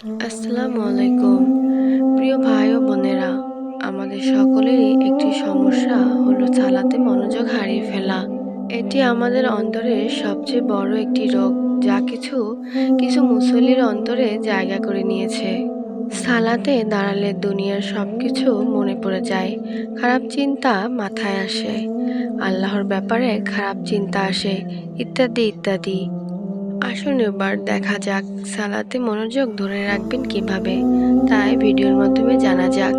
আসসালামু আলাইকুম প্রিয় ভাই ও বোনেরা, আমাদের সকলেরই একটি সমস্যা হলো চালাতে মনোযোগ হারিয়ে ফেলা। এটি আমাদের অন্তরের সবচেয়ে বড় একটি রোগ, যা কিছু কিছু মুসল্লির অন্তরে জায়গা করে নিয়েছে। সালাতে দাঁড়ালে দুনিয়ার সবকিছু মনে পড়ে যায়, খারাপ চিন্তা মাথায় আসে। আল্লাহর ব্যাপারে খারাপ চিন্তা আসে, ইত্যাদি ইত্যাদি। আসুন এবার দেখা যাক। সালাতে মনোযোগ ধরে রাখবেন কীভাবে? তাই ভিডিওর মাধ্যমে জানা যাক।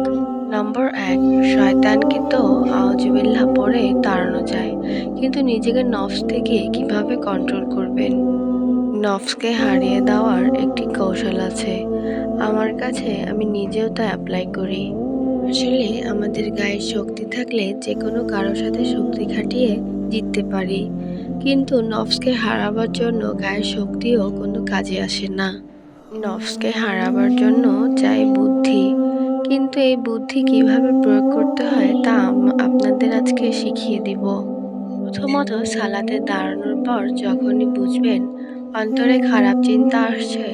নম্বর এক, শয়তানকে তো আউজবিল্লাহ পরে তাড়ানো যায়, কিন্তু নিজেকে নফস থেকে কীভাবে কন্ট্রোল করবেন? নফসকে হারিয়ে দেওয়ার একটি কৌশল আছে। আমার কাছে আমি নিজেও তা অ্যাপ্লাই করি। আসলে আমাদের গায়ে শক্তি থাকলে যে কোনো কারোর সাথে শক্তি খাটিয়ে জিততে পারি। কিন্তু নফসকে হারাবার জন্য গায়ের শক্তিও কোনো কাজে আসে না। নফসকে হারাবার জন্য চাই বুদ্ধি। কিন্তু এই বুদ্ধি কীভাবে প্রয়োগ করতে হয় তা আপনাদের আজকে শিখিয়ে দিব। প্রথমত সালাতে দাঁড়ানোর পর যখনই বুঝবেন অন্তরে খারাপ চিন্তা আসছে,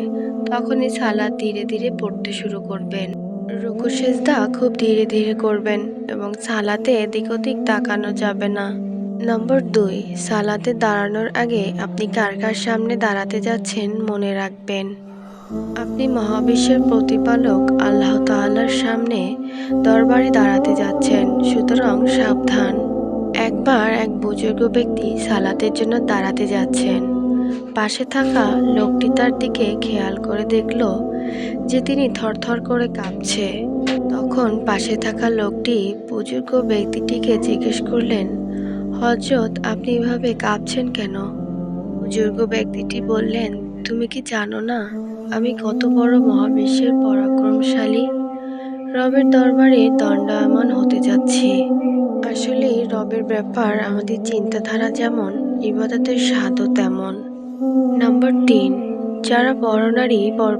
তখনই সালাদ ধীরে ধীরে পড়তে শুরু করবেন। রুকু সেজদা খুব ধীরে ধীরে করবেন এবং সালাতে এদিক ওদিক তাকানো যাবে না। নম্বর দুই, সালাতে দাঁড়ানোর আগে আপনি কার কার সামনে দাঁড়াতে যাচ্ছেন মনে রাখবেন। আপনি মহাবিশ্বের প্রতিপালক আল্লাহ তাআলার সামনে দরবারে দাঁড়াতে যাচ্ছেন, সুতরাং সাবধান। একবার এক বুজুর্গ ব্যক্তি সালাতের জন্য দাঁড়াতে যাচ্ছেন। পাশে থাকা লোকটি তার দিকে খেয়াল করে দেখল যে তিনি থরথর করে কাঁপছে। তখন পাশে থাকা লোকটি বুজুর্গ ব্যক্তিটিকে জিজ্ঞেস করলেন হজরত আপনি এভাবে কাঁপছেন কেন? বুজুর্গ ব্যক্তিটি বললেন, তুমি কি জানো না, আমি কত বড় মহাবিশ্বের পরাক্রমশালী? রবের দরবারে দণ্ডায়মান হতে যাচ্ছি। আসলে রবের ব্যাপার, আমাদের চিন্তাধারা যেমন, ইবাদতের স্বাদও তেমন। নম্বর তিন, যারা বড় নারী, বড়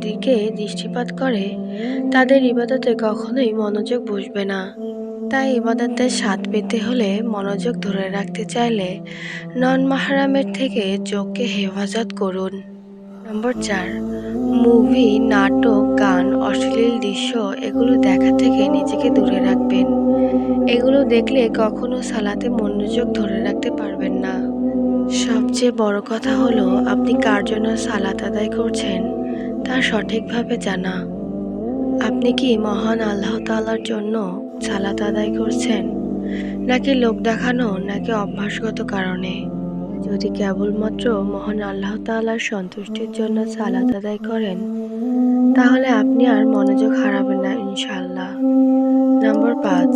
দিকে দৃষ্টিপাত করে, তাদের ইবাদতে কখনোই মনোযোগ বসবে না। তাই ইবাদতের স্বাদ পেতে হলে মনোযোগ ধরে রাখতে চাইলে নন মাহারামের থেকে চোখকে হেফাজত করুন। নম্বর চার, মুভি, নাটক, গান, অশ্লীল দৃশ্য এগুলো দেখা থেকে নিজেকে দূরে রাখবেন। এগুলো দেখলে কখনো সালাতে মনোযোগ ধরে রাখতে পারবেন না। সবচেয়ে বড় কথা হলো, আপনি কার জন্য সালাত আদায় করছেন তা সঠিকভাবে জানা। আপনি কি মহান আল্লাহ তাআলার জন্য সালাত আদায় করছেন? নাকি লোক দেখানো, নাকি অভ্যাসগত কারণে? যদি কেবলমাত্র মহান আল্লাহ তাআলার সন্তুষ্টির জন্য সালাত আদায় করেন, তাহলে আপনি আর মনোযোগ হারাবেন না ইনশাল্লাহ নম্বর পাঁচ,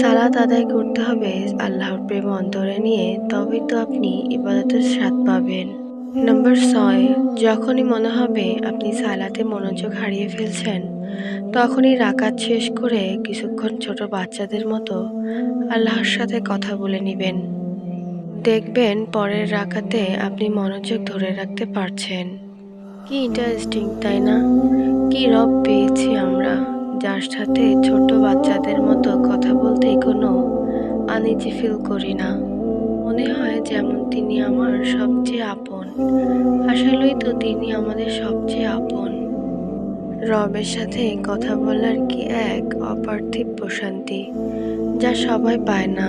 সালাত আদায় করতে হবে আল্লাহর প্রেম অন্তরে নিয়ে, তবেই তো আপনি ইবাদতের স্বাদ পাবেন। নম্বর ছয়, যখনই মনে হবে আপনি সালাতে মনোযোগ হারিয়ে ফেলছেন, তখনই রাকাত শেষ করে কিছুক্ষণ ছোট বাচ্চাদের মতো আল্লাহর সাথে কথা বলে নেবেন। দেখবেন পরের রাকাতে আপনি মনোযোগ ধরে রাখতে পারছেন। কি ইন্টারেস্টিং তাই না? কি রব পেয়েছি আমরা, যার সাথে ছোট বাচ্চাদের মতো কথা বলতে কোনো আনিজি ফিল করি না। মনে হয় যেমন তিনি আমার সবচেয়ে আপন। আসলেই তো তিনি আমাদের সবচেয়ে আপন। রবের সাথে কথা বলার কি এক অপার্থিব প্রশান্তি, যা সবাই পায় না।